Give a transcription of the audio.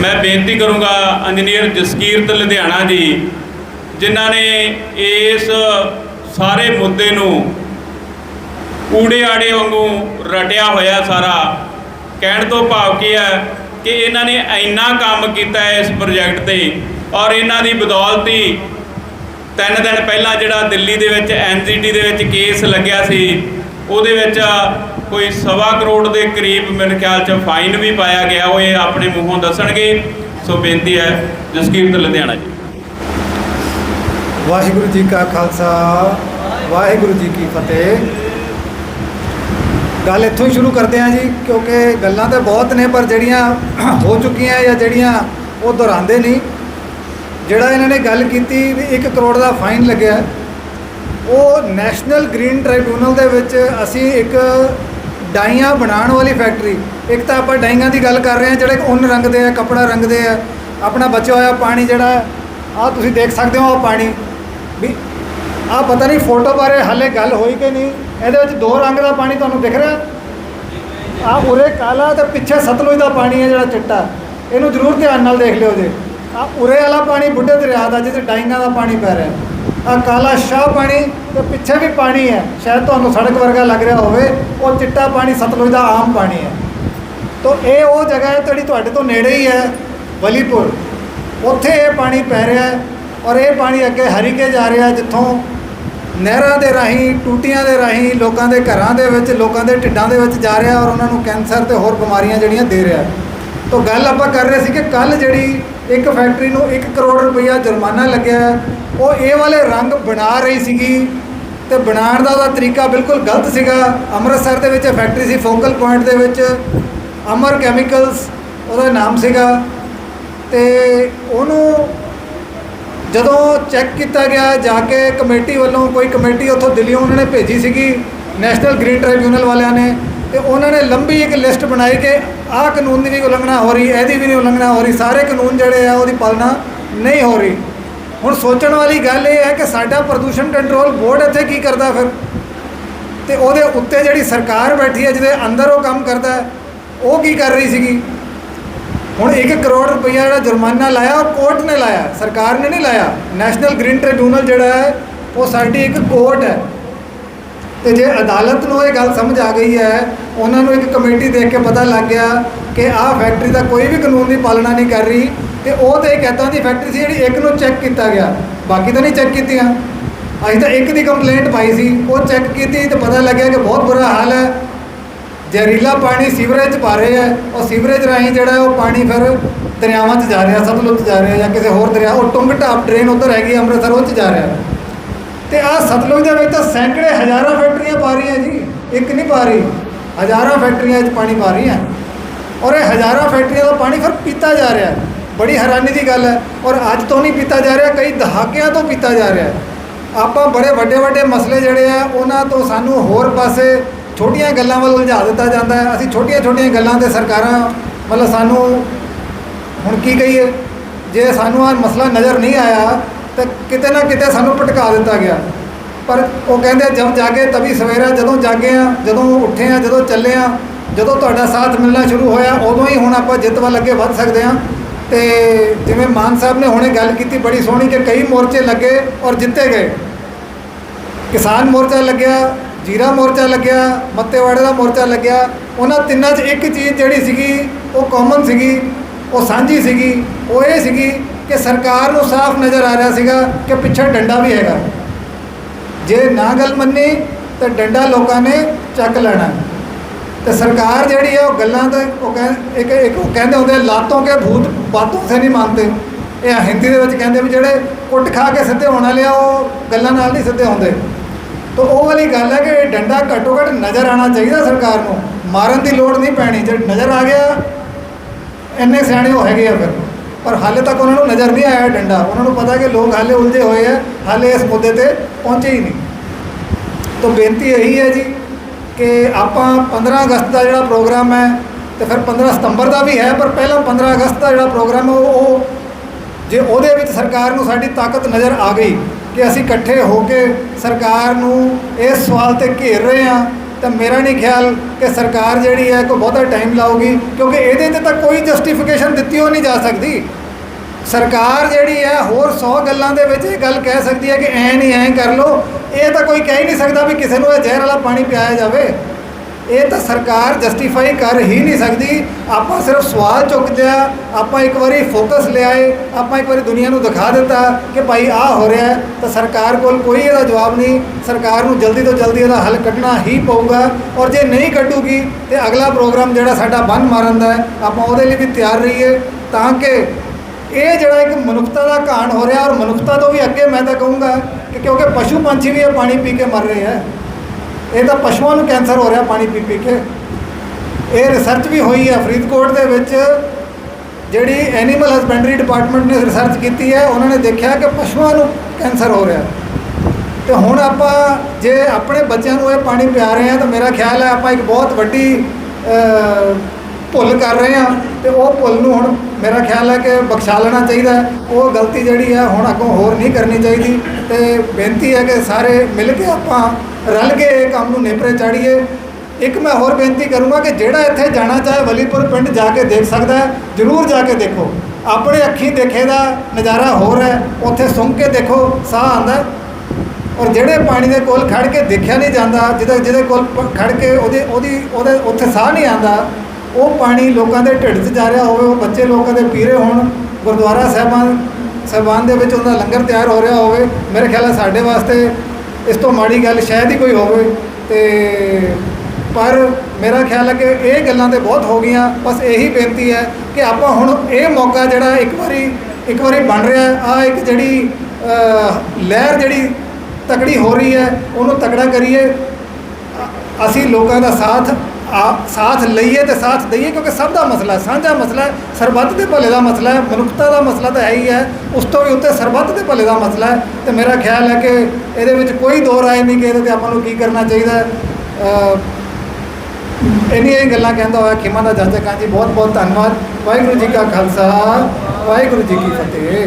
ਮੈਂ ਬੇਨਤੀ ਕਰੂੰਗਾ ਇੰਜੀਨੀਅਰ ਜਸਕੀਰਤ ਲੁਧਿਆਣਾ ਜੀ, ਜਿਨ੍ਹਾਂ ਨੇ ਇਸ ਸਾਰੇ ਮੁੱਦੇ ਨੂੰ ਊੜੇ ਆੜੇ ਵਾਂਗੂ ਰਟਿਆ ਹੋਇਆ ਸਾਰਾ। ਕਹਿਣ ਤੋਂ ਭਾਵ ਕੀ ਹੈ ਕਿ ਇਹਨਾਂ ਨੇ ਇੰਨਾ ਕੰਮ ਕੀਤਾ ਹੈ ਇਸ ਪ੍ਰੋਜੈਕਟ ਤੇ ਔਰ ਇਹਨਾਂ ਦੀ ਬਦੌਲਤ ਹੀ ਤਿੰਨ ਦਿਨ ਪਹਿਲਾਂ ਜਿਹੜਾ ਦਿੱਲੀ ਦੇ ਵਿੱਚ ਐਨਜੀਟੀ ਦੇ ਵਿੱਚ ਕੇਸ ਲੱਗਿਆ ਸੀ, ਉਹਦੇ ਵਿੱਚ ਕੋਈ ਸਵਾ ਕਰੋੜ ਦੇ ਕਰੀਬ ਮੇਰੇ ਖਿਆਲ ਚ ਫਾਈਨ ਵੀ ਪਾਇਆ ਗਿਆ, ਉਹ ਇਹ ਆਪਣੇ ਮੂੰਹੋਂ ਦੱਸਣਗੇ। ਸੋ ਬੇਨਤੀ ਹੈ, ਜਸਕੀਰਤ ਲੁਧਿਆਣਾ ਜੀ। ਵਾਹਿਗੁਰੂ ਜੀ ਕਾ ਖਾਲਸਾ, ਵਾਹਿਗੁਰੂ ਜੀ ਕੀ ਫਤਿਹ। ਗੱਲ ਇੱਥੋਂ ਹੀ ਸ਼ੁਰੂ ਕਰਦੇ ਹਾਂ ਜੀ, ਕਿਉਂਕਿ ਗੱਲਾਂ ਤਾਂ ਬਹੁਤ ਨੇ, ਪਰ ਜਿਹੜੀਆਂ ਹੋ ਚੁੱਕੀਆਂ ਜਾਂ ਜਿਹੜੀਆਂ ਉਹ ਦੁਹਰਾਉਂਦੇ ਨਹੀਂ। ਜਿਹੜਾ ਇਹਨਾਂ ਨੇ ਗੱਲ ਕੀਤੀ ਵੀ 1 ਕਰੋੜ ਦਾ ਫਾਈਨ ਲੱਗਿਆ, ਉਹ ਨੈਸ਼ਨਲ ਗ੍ਰੀਨ ਟ੍ਰਿਬਿਊਨਲ ਦੇ ਵਿੱਚ ਅਸੀਂ ਇੱਕ ਡਾਈਆਂ ਬਣਾਉਣ ਵਾਲੀ ਫੈਕਟਰੀ ਇੱਕ ਤਾਂ ਆਪਾਂ ਡਾਈਆਂ ਦੀ ਗੱਲ ਕਰ ਰਹੇ ਹਾਂ, ਜਿਹੜੇ ਉਨ ਰੰਗਦੇ ਆ, ਕਪੜਾ ਰੰਗਦੇ ਆ, ਆਪਣਾ ਬਚਿਆ ਹੋਇਆ ਪਾਣੀ ਜਿਹੜਾ ਆ ਤੁਸੀਂ ਦੇਖ ਸਕਦੇ ਹੋ ਉਹ ਪਾਣੀ। ਵੀ ਆ ਪਤਾ ਨਹੀਂ ਫੋਟੋ ਬਾਰੇ ਹਾਲੇ ਗੱਲ ਹੋਈ ਕਿ ਨਹੀਂ, ਇਹਦੇ ਵਿੱਚ ਦੋ ਰੰਗ ਦਾ ਪਾਣੀ ਤੁਹਾਨੂੰ ਦਿਖ ਰਿਹਾ? ਆ ਉਰੇ ਕਾਲਾ ਤੇ ਪਿੱਛੇ ਸਤਲੁਜ ਦਾ ਪਾਣੀ ਹੈ ਜਿਹੜਾ ਚਿੱਟਾ। ਇਹਨੂੰ ਜ਼ਰੂਰ ਧਿਆਨ ਨਾਲ ਦੇਖ ਲਿਓ ਜੇ। ਆ ਉਰੇ ਵਾਲਾ ਪਾਣੀ ਬੁੱਢੇ ਦਰਿਆ ਦਾ, ਜਿਹਦੇ ਡਾਈਂਗਾ ਦਾ ਪਾਣੀ ਪੈ ਰਿਹਾ। ਆ ਕਾਲਾ ਸ਼ਾਹ ਪਾਣੀ ਤੇ ਪਿੱਛੇ ਵੀ ਪਾਣੀ ਹੈ। ਸ਼ਾਇਦ ਤੁਹਾਨੂੰ ਸੜਕ ਵਰਗਾ ਲੱਗ ਰਿਹਾ ਹੋਵੇ, ਉਹ ਚਿੱਟਾ ਪਾਣੀ ਸਤਲੁਜ ਦਾ ਆਮ ਪਾਣੀ ਹੈ। ਤੋ ਇਹ ਉਹ ਜਗ੍ਹਾ ਹੈ ਜਿਹੜੀ ਤੁਹਾਡੇ ਤੋਂ ਨੇੜੇ ਹੀ ਹੈ ਵਲੀਪੁਰ ਉੱਥੇ ਇਹ ਪਾਣੀ ਪੈ ਰਿਹਾ ਹੈ ਔਰ ਇਹ ਪਾਣੀ ਅੱਗੇ ਹਰੀਕੇ ਜਾ ਰਿਹਾ ਜਿੱਥੋਂ ਨਹਿਰਾਂ ਦੇ ਰਾਹੀਂ, ਟੂਟੀਆਂ ਦੇ ਰਾਹੀਂ, ਲੋਕਾਂ ਦੇ ਘਰਾਂ ਦੇ ਵਿੱਚ, ਲੋਕਾਂ ਦੇ ਢਿੱਡਾਂ ਦੇ ਵਿੱਚ ਜਾ ਰਿਹਾ ਔਰ ਉਹਨਾਂ ਨੂੰ ਕੈਂਸਰ ਤੇ ਹੋਰ ਬਿਮਾਰੀਆਂ ਜਿਹੜੀਆਂ ਦੇ ਰਿਹਾ ਤੋਂ ਗੱਲ ਆਪਾਂ ਕਰ ਰਹੇ ਸੀ ਕਿ ਕੱਲ ਜਿਹੜੀ ਇੱਕ ਫੈਕਟਰੀ ਨੂੰ 1 ਕਰੋੜ ਰੁਪਈਆ ਜੁਰਮਾਨਾ ਲੱਗਿਆ ਉਹ ਇਹ ਵਾਲੇ ਰੰਗ ਬਣਾ ਰਹੀ ਸੀਗੀ ਤੇ ਬਣਾਉਣ ਦਾ ਉਹਦਾ ਤਰੀਕਾ ਬਿਲਕੁਲ ਗਲਤ ਸੀਗਾ। ਅੰਮ੍ਰਿਤਸਰ ਦੇ ਵਿੱਚ ਫੈਕਟਰੀ ਸੀ, ਫੋਕਲ ਪੁਆਇੰਟ ਦੇ ਵਿੱਚ ਅਮਰ ਕੈਮੀਕਲਸ, ਉਹਦਾ ਨਾਮ ਸੀਗਾ। ਤੇ ਉਹਨੂੰ ਜਦੋਂ ਚੈੱਕ ਕੀਤਾ ਗਿਆ, ਜਾ ਕੇ ਕਮੇਟੀ ਵੱਲੋਂ ਕੋਈ ਕਮੇਟੀ ਉੱਥੋਂ ਦਿੱਲੀੋਂ ਉਹਨਾਂ ਨੇ ਭੇਜੀ ਸੀਗੀ, ਨੈਸ਼ਨਲ ਗ੍ਰੀਨ ਟ੍ਰਿਬਿਊਨਲ ਵਾਲਿਆਂ ਨੇ। ਤੇ ਉਹਨਾਂ ਨੇ ਲੰਬੀ ਇੱਕ ਲਿਸਟ ਬਣਾਈ ਕਿ ਆਹ ਕਾਨੂੰਨ ਦੀ ਵੀ ਉਲੰਘਣਾ ਹੋ ਰਹੀ ਇਹਦੀ ਵੀ ਨਹੀਂ ਉਲੰਘਣਾ ਹੋ ਰਹੀ ਸਾਰੇ ਕਾਨੂੰਨ ਜਿਹੜੇ ਆ ਉਹਦੀ ਪਾਲਣਾ ਨਹੀਂ ਹੋ ਰਹੀ। ਹੁਣ ਸੋਚਣ ਵਾਲੀ ਗੱਲ ਇਹ ਹੈ ਕਿ ਸਾਡਾ ਪ੍ਰਦੂਸ਼ਣ ਕੰਟਰੋਲ ਬੋਰਡ ਇੱਥੇ ਕੀ ਕਰਦਾ ਫਿਰ? ਤੇ ਉਹਦੇ ਉੱਤੇ ਜਿਹੜੀ ਸਰਕਾਰ ਬੈਠੀ ਹੈ ਜਿਹਦੇ ਅੰਦਰ ਉਹ ਕੰਮ ਕਰਦਾ ਹੈ, ਉਹ ਕੀ ਕਰ ਰਹੀ ਸੀਗੀ? ਹੁਣ 1 ਕਰੋੜ ਰੁਪਈਆ ਜਿਹੜਾ ਜੁਰਮਾਨਾ ਲਾਇਆ ਉਹ ਕੋਰਟ ਨੇ ਲਾਇਆ ਸਰਕਾਰ ਨੇ ਨਹੀਂ ਲਾਇਆ। ਨੈਸ਼ਨਲ ਗ੍ਰੀਨ ਟ੍ਰਿਬਿਊਨਲ ਜਿਹੜਾ ਹੈ ਉਹ ਸਾਡੀ ਇੱਕ ਕੋਰਟ ਹੈ। ਤੇ ਜੇ ਅਦਾਲਤ ਨੂੰ ਇਹ ਗੱਲ ਸਮਝ ਆ ਗਈ ਹੈ, ਉਹਨਾਂ ਨੂੰ ਇੱਕ ਕਮੇਟੀ ਦੇਖ ਕੇ ਪਤਾ ਲੱਗ ਗਿਆ ਕਿ ਆਹ ਫੈਕਟਰੀ ਦਾ ਕੋਈ ਵੀ ਕਾਨੂੰਨ ਦੀ ਪਾਲਣਾ ਨਹੀਂ ਕਰ ਰਹੀ ਤੇ ਉਹ ਤੇ ਇੱਕ ਇੱਦਾਂ ਦੀ ਫੈਕਟਰੀ ਸੀ ਜਿਹੜੀ ਇੱਕ ਨੂੰ ਚੈੱਕ ਕੀਤਾ ਗਿਆ, ਬਾਕੀ ਤਾਂ ਨਹੀਂ ਚੈੱਕ ਕੀਤੀਆਂ। ਅਸੀਂ ਤਾਂ ਇੱਕ ਦੀ ਕੰਪਲੇਂਟ ਪਾਈ ਸੀ, ਉਹ ਚੈੱਕ ਕੀਤੀ ਤੇ ਪਤਾ ਲੱਗਿਆ ਕਿ ਬਹੁਤ ਬੁਰਾ ਹਾਲ ਹੈ। ਜ਼ਹਿਰੀਲਾ ਪਾਣੀ ਸੀਵਰੇਜ 'ਚ ਪਾ ਰਹੇ ਹੈ, ਉਹ ਸੀਵਰੇਜ ਰਾਹੀਂ ਜਿਹੜਾ ਉਹ ਪਾਣੀ ਫਿਰ ਦਰਿਆਵਾਂ 'ਚ ਜਾ ਰਿਹਾ, ਸਤਲੁਜ 'ਚ ਜਾ ਰਿਹਾ ਜਾਂ ਕਿਸੇ ਹੋਰ ਦਰਿਆ, ਉਹ ਟੁੰਗ ਢਾਬ ਡਰੇਨ ਉਧਰ ਹੈਗੀ ਅੰਮ੍ਰਿਤਸਰ, ਉਹ 'ਚ ਜਾ ਰਿਹਾ। ਤੇ ਆਹ ਸਤਲੁਜ ਦੇ ਵਿੱਚ ਤਾਂ ਸੈਂਕੜੇ ਹਜ਼ਾਰਾਂ ਫੈਕਟਰੀਆਂ ਪਾ ਰਹੀਆਂ ਜੀ। ਇੱਕ ਨਹੀਂ ਪਾ ਰਹੀ। ਹਜ਼ਾਰਾਂ ਫੈਕਟਰੀਆਂ 'ਚ ਪਾਣੀ ਪਾ ਰਹੀਆਂ। ਔਰ ਇਹ ਹਜ਼ਾਰਾਂ ਫੈਕਟਰੀਆਂ ਦਾ ਪਾਣੀ ਫਿਰ ਪੀਤਾ ਜਾ ਰਿਹਾ ਹੈ। ਬੜੀ ਹੈਰਾਨੀ ਦੀ ਗੱਲ ਹੈ। ਔਰ ਅੱਜ ਤੋਂ ਨਹੀਂ ਪੀਤਾ ਜਾ ਰਿਹਾ, ਕਈ ਦਹਾਕਿਆਂ ਤੋਂ ਪੀਤਾ ਜਾ ਰਿਹਾ ਹੈ। ਆਪਾਂ ਬੜੇ ਵੱਡੇ ਵੱਡੇ ਮਸਲੇ ਜਿਹੜੇ ਆ, ਉਹਨਾਂ ਤੋਂ ਸਾਨੂੰ ਹੋਰ ਪਾਸੇ ਛੋਟੀਆਂ ਗੱਲਾਂ ਵੱਲ ਉਲਝਾ ਦਿੱਤਾ ਜਾਂਦਾ ਹੈ। ਅਸੀਂ ਛੋਟੀਆਂ ਛੋਟੀਆਂ ਗੱਲਾਂ ਤੇ ਸਰਕਾਰਾਂ ਮਤਲਬ ਸਾਨੂੰ ਹੁਣ ਕੀ ਕਹੀਏ? ਜੇ ਸਾਨੂੰ ਆ ਮਸਲਾ ਨਜ਼ਰ ਨਹੀਂ ਆਇਆ ਤਾਂ ਕਿਤੇ ਨਾ ਕਿਤੇ ਸਾਨੂੰ ਭਟਕਾ ਦਿੱਤਾ ਗਿਆ। ਪਰ ਉਹ ਕਹਿੰਦੇ ਜਦ ਜਾਗੇ ਤभी ਸਵੇਰਾ, ਜਦੋਂ ਜਾਗੇ ਆ, ਜਦੋਂ ਉੱਠੇ ਆ, ਜਦੋਂ ਚੱਲੇ ਆ, ਜਦੋਂ ਤੁਹਾਡਾ ਸਾਥ ਮਿਲਣਾ ਸ਼ੁਰੂ ਹੋਇਆ, ਉਦੋਂ ਹੀ ਹੁਣ ਆਪਾਂ ਜਿੱਤ ਵੱਲ ਅੱਗੇ ਵੱਧ ਸਕਦੇ ਆ। ਤੇ ਜਿਵੇਂ ਮਾਨ ਸਾਹਿਬ ਨੇ ਹੁਣੇ ਗੱਲ ਕੀਤੀ ਬੜੀ ਸੋਹਣੀ ਕਿ ਕਈ ਮੋਰਚੇ ਲੱਗੇ ਔਰ ਜਿੱਤੇ ਗਏ। ਕਿਸਾਨ ਮੋਰਚਾ ਲੱਗਿਆ, ਜੀਰਾ ਮੋਰਚਾ ਲੱਗਿਆ, ਮੱਤੇਵਾੜੇ ਦਾ ਮੋਰਚਾ ਲੱਗਿਆ। ਉਹਨਾਂ ਤਿੰਨਾਂ 'ਚ ਇੱਕ ਚੀਜ਼ ਜਿਹੜੀ ਸੀਗੀ, ਉਹ ਕਾਮਨ ਸੀਗੀ, ਉਹ ਸਾਂਝੀ ਸੀਗੀ, ਉਹ ਇਹ ਸੀਗੀ ਕਿ ਸਰਕਾਰ ਨੂੰ ਸਾਫ਼ ਨਜ਼ਰ ਆ ਰਿਹਾ ਸੀਗਾ ਕਿ ਪਿੱਛੇ ਡੰਡਾ ਵੀ ਹੈਗਾ। ਜੇ ਨਾ ਗੱਲ ਮੰਨੀ, ਤਾਂ ਡੰਡਾ ਲੋਕਾਂ ਨੇ ਚੱਕ ਲੈਣਾ। ਤੇ ਸਰਕਾਰ ਜਿਹੜੀ ਹੈ ਉਹ ਗੱਲਾਂ ਤੇ ਉਹ ਕਹਿ, ਇੱਕ ਇੱਕ ਉਹ ਕਹਿੰਦੇ ਹੁੰਦੇ ਲਾਤੋਂ ਕੇ ਭੂਤ ਬਾਤੋਂ ਸੇ ਨਹੀਂ ਮੰਨਦੇ ਇਹ ਹਿੰਦੀ ਦੇ ਵਿੱਚ ਕਹਿੰਦੇ ਵੀ ਜਿਹੜੇ ਕੁੱਟ ਖਾ ਕੇ ਸਿੱਧੇ ਹੋਣ ਵਾਲੇ ਆ, ਉਹ ਗੱਲਾਂ ਨਾਲ ਨਹੀਂ ਸਿੱਧੇ ਹੁੰਦੇ। ਤਾਂ ਉਹ ਵਾਲੀ ਗੱਲ ਹੈ ਕਿ ਇਹ ਡੰਡਾ ਘੱਟੋ ਘੱਟ ਨਜ਼ਰ ਆਣਾ ਚਾਹੀਦਾ ਸਰਕਾਰ ਨੂੰ। ਮਾਰਨ ਦੀ ਲੋੜ ਨਹੀਂ ਪੈਣੀ। ਜੇ ਨਜ਼ਰ ਆ ਗਿਆ, ਇੰਨੇ ਸਿਆਣੇ ਹੋ ਹੈਗੇ ਆ ਫਿਰ। ਪਰ ਹਾਲੇ ਤੱਕ ਉਹਨਾਂ ਨੂੰ ਨਜ਼ਰ ਨਹੀਂ ਆਇਆ ਡੰਡਾ। ਉਹਨਾਂ ਨੂੰ ਪਤਾ ਕਿ ਲੋਕ ਹਾਲੇ ਉਲਝੇ ਹੋਏ ਆ, ਹਾਲੇ ਇਸ ਮੁੱਦੇ ਤੇ ਪਹੁੰਚੇ ਹੀ ਨਹੀਂ। ਤਾਂ ਬੇਨਤੀ ਇਹੀ ਹੈ ਜੀ ਕਿ ਆਪਾਂ 15 ਅਗਸਤ ਦਾ ਜਿਹੜਾ ਪ੍ਰੋਗਰਾਮ ਹੈ ਤੇ ਫਿਰ 15 ਸਤੰਬਰ ਦਾ ਵੀ ਹੈ, ਪਰ ਪਹਿਲਾਂ 15 ਅਗਸਤ ਦਾ ਜਿਹੜਾ ਪ੍ਰੋਗਰਾਮ ਹੈ, ਉਹ ਉਹ ਜੇ ਉਹਦੇ ਵਿੱਚ ਸਰਕਾਰ ਨੂੰ ਸਾਡੀ ਤਾਕਤ ਨਜ਼ਰ ਆ ਗਈ ਕਿ ਅਸੀਂ ਇਕੱਠੇ ਹੋ ਕੇ ਸਰਕਾਰ ਨੂੰ ਇਸ ਸਵਾਲ ਤੇ ਘੇਰ ਰਹੇ ਹਾਂ ਤਾਂ ਮੇਰਾ ਨਹੀਂ ਖਿਆਲ ਕਿ ਸਰਕਾਰ ਜਿਹੜੀ ਹੈ ਕੋਈ ਬਹੁਤਾ ਟਾਈਮ ਲਾਊਗੀ, ਕਿਉਂਕਿ ਇਹਦੇ ਤੇ ਤਾਂ ਕੋਈ ਜਸਟੀਫਿਕੇਸ਼ਨ ਦਿੱਤੀ ਹੋ ਨਹੀਂ ਜਾ ਸਕਦੀ। ਸਰਕਾਰ ਜਿਹੜੀ ਹੈ ਹੋਰ 100 ਗੱਲਾਂ ਦੇ ਵਿੱਚ ਇਹ ਗੱਲ ਕਹਿ ਸਕਦੀ ਹੈ ਕਿ ਐ ਨਹੀਂ ਐ ਕਰ ਲੋ ਇਹ ਤਾਂ ਕੋਈ ਕਹਿ ਹੀ ਨਹੀਂ ਸਕਦਾ ਵੀ ਕਿਸੇ ਨੂੰ ਇਹ ਜ਼ਹਿਰ ਵਾਲਾ ਪਾਣੀ ਪਿਆਇਆ ਜਾਵੇ। ਇਹ ਤਾਂ ਸਰਕਾਰ ਜਸਟੀਫਾਈ ਕਰ ਹੀ ਨਹੀਂ ਸਕਦੀ। ਆਪਾਂ ਸਿਰਫ ਸਵਾਲ ਚੁੱਕ ਲਿਆ ਆਪਾਂ ਇੱਕ ਵਾਰੀ ਫੋਕਸ ਲਿਆਏ, ਆਪਾਂ ਇੱਕ ਵਾਰੀ ਦੁਨੀਆ ਨੂੰ ਦਿਖਾ ਦਿੱਤਾ ਕਿ ਭਾਈ ਆਹ ਹੋ ਰਿਹਾ ਤਾਂ ਸਰਕਾਰ ਕੋਲ ਕੋਈ ਇਹਦਾ ਜਵਾਬ ਨਹੀਂ। ਸਰਕਾਰ ਨੂੰ ਜਲਦੀ ਤੋਂ ਜਲਦੀ ਇਹਦਾ ਹੱਲ ਕੱਢਣਾ ਹੀ ਪਊਗਾ। ਔਰ ਜੇ ਨਹੀਂ ਕੱਢੂਗੀ, ਤੇ ਅਗਲਾ ਪ੍ਰੋਗਰਾਮ ਜਿਹੜਾ ਸਾਡਾ ਬੰਨ ਮਾਰਨ ਦਾ ਆਪਾਂ ਉਹਦੇ ਲਈ ਵੀ ਤਿਆਰ ਰਹੀਏ, ਤਾਂ ਕਿ ਇਹ ਜਿਹੜਾ ਇੱਕ ਮਨੁੱਖਤਾ ਦਾ ਘਾਣ ਹੋ ਰਿਹਾ, ਔਰ ਮਨੁੱਖਤਾ ਤੋਂ ਵੀ ਅੱਗੇ ਮੈਂ ਤਾਂ ਕਹੂੰਗਾ ਕਿ ਕਿਉਂਕਿ ਪਸ਼ੂ ਪੰਛੀ ਵੀ ਇਹ ਪਾਣੀ ਪੀ ਕੇ ਮਰ ਰਹੇ ਹੈ ਇਹ ਤਾਂ ਪਸ਼ੂਆਂ ਨੂੰ ਕੈਂਸਰ ਹੋ ਰਿਹਾ ਪਾਣੀ ਪੀ ਪੀ ਕੇ। ਇਹ ਰਿਸਰਚ ਵੀ ਹੋਈ ਹੈ ਫਰੀਦਕੋਟ ਦੇ ਵਿੱਚ। ਜਿਹੜੀ ਐਨੀਮਲ ਹਸਬੈਂਡਰੀ ਡਿਪਾਰਟਮੈਂਟ ਨੇ ਰਿਸਰਚ ਕੀਤੀ ਹੈ, ਉਹਨਾਂ ਨੇ ਦੇਖਿਆ ਕਿ ਪਸ਼ੂਆਂ ਨੂੰ ਕੈਂਸਰ ਹੋ ਰਿਹਾ। ਤੇ ਹੁਣ ਆਪਾਂ ਜੇ ਆਪਣੇ ਬੱਚਿਆਂ ਨੂੰ ਇਹ ਪਾਣੀ ਪਿਆ ਰਹੇ ਹਾਂ, ਤਾਂ ਮੇਰਾ ਖਿਆਲ ਹੈ ਆਪਾਂ ਇੱਕ ਬਹੁਤ ਵੱਡੀ ਭੁੱਲ ਕਰ ਰਹੇ ਹਾਂ ਤੇ ਉਹ ਭੁੱਲ ਨੂੰ ਹੁਣ ਮੇਰਾ ਖਿਆਲ ਹੈ ਕਿ ਬਖਸ਼ਾ ਲੈਣਾ ਚਾਹੀਦਾ ਉਹ ਗਲਤੀ ਜਿਹੜੀ ਹੈ ਹੁਣ ਅੱਗੋਂ ਹੋਰ ਨਹੀਂ ਕਰਨੀ ਚਾਹੀਦੀ ਤੇ ਬੇਨਤੀ ਹੈ ਕਿ ਸਾਰੇ ਮਿਲ ਕੇ ਆਪਾਂ ਰਲ ਕੇ ਇਹ ਕੰਮ ਨੂੰ ਨੇਪਰੇ ਚਾੜੀਏ। ਇੱਕ ਮੈਂ ਹੋਰ ਬੇਨਤੀ ਕਰੂੰਗਾ ਕਿ ਜਿਹੜਾ ਇੱਥੇ ਜਾਣਾ ਚਾਹੇ ਵਲੀਪੁਰ ਪਿੰਡ ਜਾ ਕੇ ਦੇਖ ਸਕਦਾ ਜ਼ਰੂਰ ਜਾ ਕੇ ਦੇਖੋ। ਆਪਣੇ ਅੱਖੀ ਦੇਖੇ ਦਾ ਨਜ਼ਾਰਾ ਹੋਰ ਹੈ, ਉੱਥੇ ਸੁੰਘ ਕੇ ਦੇਖੋ, ਸਾਹ ਆਉਂਦਾ ਔਰ ਜਿਹੜੇ ਪਾਣੀ ਦੇ ਕੋਲ ਖੜ ਕੇ ਦੇਖਿਆ ਨਹੀਂ ਜਾਂਦਾ, ਜਿਹਦੇ ਜਿਹਦੇ ਕੋਲ ਪ- ਖੜ ਕੇ ਉਹਦੇ ਉਹਦੀ ਉਹਦੇ ਉੱਥੇ ਸਾਹ ਨਹੀਂ ਆਉਂਦਾ ਉਹ ਪਾਣੀ ਲੋਕਾਂ ਦੇ ਢਿੱਡ 'ਚ ਜਾ ਰਿਹਾ ਹੋਵੇ, ਉਹ ਬੱਚੇ ਲੋਕਾਂ ਦੇ ਪੀਰੇ ਹੋਣ, ਗੁਰਦੁਆਰਾ ਸਾਹਿਬਾਨ ਸਾਹਿਬਾਨ ਦੇ ਵਿੱਚ ਉਹਦਾ ਲੰਗਰ ਤਿਆਰ ਹੋ ਰਿਹਾ ਹੋਵੇ, ਮੇਰੇ ਖਿਆਲ ਹੈ ਸਾਡੇ ਵਾਸਤੇ ਇਸ ਤੋਂ ਮਾੜੀ ਗੱਲ ਸ਼ਾਇਦ ਹੀ ਕੋਈ ਹੋਵੇ, ਤੇ ਪਰ ਮੇਰਾ ਖਿਆਲ ਹੈ ਕਿ ਇਹ ਗੱਲਾਂ ਤੇ ਬਹੁਤ ਹੋ ਗਈਆਂ, ਬਸ ਇਹੀ ਬੇਨਤੀ ਹੈ ਕਿ ਆਪਾਂ ਹੁਣ ਇਹ ਮੌਕਾ ਜਿਹੜਾ ਇੱਕ ਵਾਰੀ ਇੱਕ ਵਾਰੀ ਬਣ ਰਿਹਾ ਆ ਇੱਕ ਜਿਹੜੀ ਲਹਿਰ ਜਿਹੜੀ ਤਕੜੀ ਹੋ ਰਹੀ ਹੈ, ਉਹਨੂੰ ਤਕੜਾ ਕਰੀਏ। ਅਸੀਂ ਲੋਕਾਂ ਦਾ ਸਾਥ ਆ ਸਾਥ ਲਈਏ ਤੇ ਸਾਥ ਦਈਏ, ਕਿਉਂਕਿ ਸਭ ਦਾ ਮਸਲਾ ਸਾਂਝਾ ਮਸਲਾ ਹੈ, ਸਰਬੱਤ ਦੇ ਭਲੇ ਦਾ ਮਸਲਾ ਹੈ, ਮਨੁੱਖਤਾ ਦਾ ਮਸਲਾ ਤਾਂ ਹੈ ਹੀ ਹੈ। ਉਸ ਤੋਂ ਵੀ ਉੱਤੇ ਸਰਬੱਤ ਦੇ ਭਲੇ ਦਾ ਮਸਲਾ ਹੈ ਤੇ ਮੇਰਾ ਖਿਆਲ ਹੈ ਕਿ ਇਹਦੇ ਵਿੱਚ ਕੋਈ ਦੋ ਰਾਏ ਨਹੀਂ ਕਿ ਇਹਦੇ ਤੇ ਆਪਾਂ ਨੂੰ ਕੀ ਕਰਨਾ ਚਾਹੀਦਾ ਇੰਨੀਆਂ ਹੀ ਗੱਲਾਂ ਕਹਿੰਦਾ ਹੋਇਆ ਖਿਮਾ ਦਾ ਜਾਚਕ ਹਾਂ ਜੀ ਬਹੁਤ ਬਹੁਤ ਧੰਨਵਾਦ। ਵਾਹਿਗੁਰੂ ਜੀ ਕਾ ਖਾਲਸਾ, ਵਾਹਿਗੁਰੂ ਜੀ ਕੀ ਫਤਿਹ।